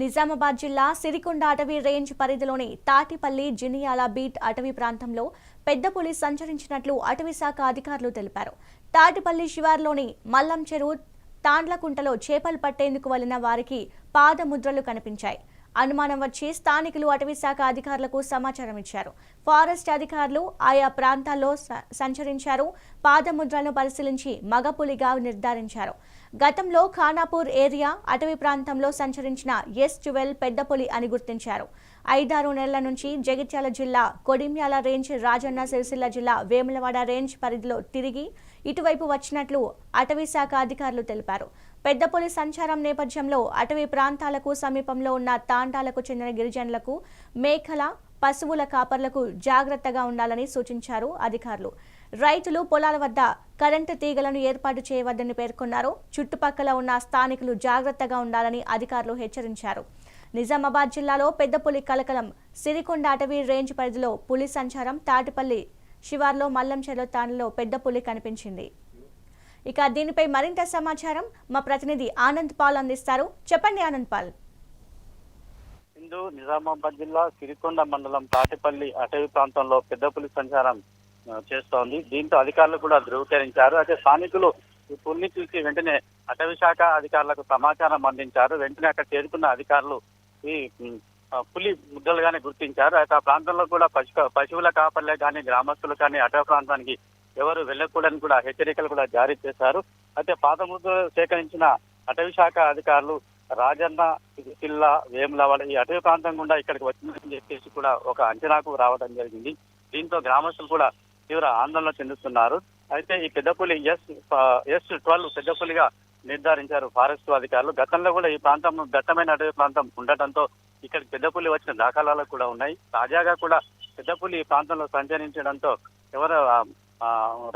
నిజామాబాద్ జిల్లా సిరికొండ అటవీ రేంజ్ పరిధిలోని తాటిపల్లి జినియాల బీట్ అటవీ ప్రాంతంలో పెద్ద పులి సంచరించినట్లు అటవీ శాఖ అధికారులు తెలిపారు. తాటిపల్లి శివార్లోని మల్లం చెరువు తాండ్లకుంటలో చేపలు పట్టేందుకు వెళ్ళిన వారికి పాదముద్రలు కనిపించాయి. అనుమానం వచ్చి స్థానికులు అటవీ శాఖ అధికారులకు సమాచారం ఇచ్చారు. ఫారెస్ట్ అధికారులు ఆయా ప్రాంతాల్లో స- సంచరించారు. పాదముద్రలను పరిశీలించి మగపులిగా నిర్ధారించారు. గతంలో ఖానాపూర్ ఏరియా అటవీ ప్రాంతంలో సంచరించిన ఎస్ ట్వెల్వ్ పెద్దపులి అని గుర్తించారు. ఐదారు నెలల నుంచి జగిత్యాల జిల్లా కొడిమ్యాల రేంజ్ రాజన్న సిరిసిల్ల జిల్లా వేములవాడ రేంజ్ పరిధిలో తిరిగి ఇటువైపు వచ్చినట్లు అటవీ శాఖ అధికారులు తెలిపారు. పెద్దపులి సంచారం నేపథ్యంలో అటవీ ప్రాంతాలకు సమీపంలో ఉన్న తాండాలకు చెందిన గిరిజనులకు మేకల పశువుల కాపర్లకు జాగ్రత్తగా ఉండాలని సూచించారు అధికారులు. రైతులు పొలాల వద్ద కరెంటు తీగలను ఏర్పాటు చేయవద్దని పేర్కొన్నారు. చుట్టుపక్కల ఉన్న స్థానికులు జాగ్రత్తగా ఉండాలని అధికారులు హెచ్చరించారు. నిజామాబాద్ జిల్లాలో పెద్ద పులి కలకలం సిరికొండ అటవీ రేంజ్ పరిధిలో పులి సంచారం తాటిపల్లి శివార్లో మల్లం చెరువు తాండలో పెద్ద పులి కనిపించింది. ఇక దీనిపై మరింత సమాచారం మా ప్రతినిధి ఆనంద్ పాల్ అందిస్తారు. చెప్పండి ఆనంద్ పాల్. హిందూ నిజామాబాద్ జిల్లా సిరికొండ మండలం తాటిపల్లి అటవీ ప్రాంతంలో పెద్ద పులి సంచారం చేస్తోంది. దీంతో అధికారులు కూడా ధృవీకరించారు. అయితే స్థానికులు ఈ పులిని చూసి వెంటనే అటవీ శాఖ అధికారులకు సమాచారం అందించారు. వెంటనే అక్కడ చేరుకున్న అధికారులు ఈ పులి ముద్దలుగానే గుర్తించారు. అయితే ఆ ప్రాంతంలో కూడా పశు పశువుల కాపర్లే కానీ గ్రామస్తులు కానీ అటవీ ప్రాంతానికి ఎవరు వెళ్ళకూడదని కూడా హెచ్చరికలు కూడా జారీ చేశారు. అయితే పాదముద్ర సేకరించిన అటవీ శాఖ అధికారులు రాజన్న జిల్లా వేములవాడ ఈ అటవీ ప్రాంతం గుండా ఇక్కడికి వచ్చిందని చెప్పేసి కూడా ఒక అంచనాకు రావడం జరిగింది. దీంతో గ్రామస్తులు కూడా తీవ్ర ఆందోళన చెందుతున్నారు. అయితే ఈ పెద్దపులి ఎస్ ఎస్ ట్వెల్వ్ పెద్దపులిగా నిర్ధారించారు ఫారెస్ట్ అధికారులు. గతంలో కూడా ఈ ప్రాంతం దట్టమైన అటవీ ప్రాంతం ఉండటంతో ఇక్కడ పెద్దపులి వచ్చిన దాఖలాలు కూడా ఉన్నాయి. తాజాగా కూడా పెద్దపులి ఈ ప్రాంతంలో సంచరించడంతో ఎవరు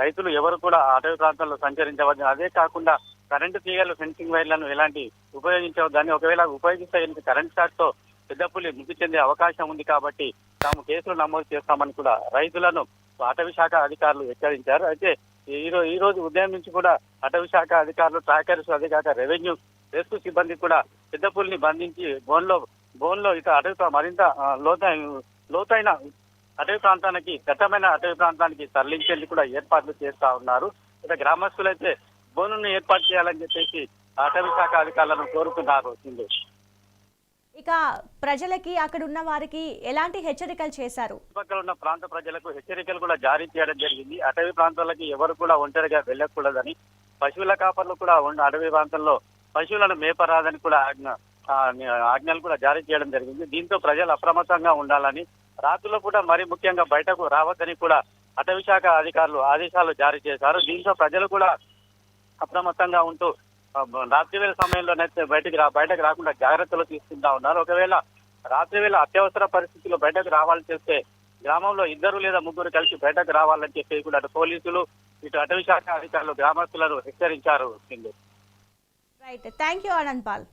రైతులు ఎవరు కూడా అటవీ ప్రాంతాల్లో సంచరించవద్దు. అదే కాకుండా కరెంటు తీగలు ఫెన్సింగ్ వైర్లను ఎలాంటి ఉపయోగించవద్దని ఒకవేళ ఉపయోగిస్తే కరెంట్ షాక్తో పెద్దపుల్లి మృతి చెందే అవకాశం ఉంది కాబట్టి తాము కేసులు నమోదు చేస్తామని కూడా రైతులను అటవీ శాఖ అధికారులు హెచ్చరించారు. అయితే ఈ రోజు ఈ రోజు ఉదయం నుంచి కూడా అటవీ శాఖ అధికారులు ట్రాకర్స్ అదే కాక రెవెన్యూ రెస్క్యూ సిబ్బంది కూడా పెద్దపులిని బంధించి బోన్లో బోన్లో ఇక అటవీ మరింత లోతైన లోతైన అటవీ ప్రాంతానికి దట్టమైన అటవీ ప్రాంతానికి తరలించేందుకు కూడా ఏర్పాట్లు చేస్తా ఉన్నారు. ఇక గ్రామస్తులైతే బోనును ఏర్పాటు చేయాలని చెప్పేసి అటవీ శాఖ అధికారులను కోరుతున్నారు సింధు. ఇక ప్రజలకి అక్కడ ఉన్న వారికి ఎలాంటి హెచ్చరికలు చేశారు? చుట్టుపక్కల ఉన్న ప్రాంత ప్రజలకు హెచ్చరికలు కూడా జారీ చేయడం జరిగింది. అటవీ ప్రాంతాలకి ఎవరు కూడా ఒంటరిగా వెళ్ళకూడదని పశువుల కాపర్లు కూడా ఉన్న అటవీ ప్రాంతంలో పశువులను మేపరాదని కూడా ఆజ్ఞ ఆజ్ఞలు కూడా జారీ చేయడం జరిగింది. దీంతో ప్రజలు అప్రమత్తంగా ఉండాలని రాత్రుల్లో కూడా మరి ముఖ్యంగా బయటకు రావద్దని కూడా అటవీ శాఖ అధికారులు ఆదేశాలు జారీ చేశారు. దీంతో ప్రజలు కూడా అప్రమత్తంగా ఉంటూ రాత్రి వేళ సమయంలోనైతే బయటకు రా బయటకు రాకుండా జాగ్రత్తలు తీసుకుంటా ఉన్నారు. ఒకవేళ రాత్రి వేళ అత్యవసర పరిస్థితుల్లో బయటకు రావాలని చేస్తే గ్రామంలో ఇద్దరు లేదా ముగ్గురు కలిసి బయటకు రావాలని చెప్పి కూడా అటు పోలీసులు ఇటు అటవీ శాఖ అధికారులు గ్రామస్తులను హెచ్చరించారు. Right thank you Anand Paul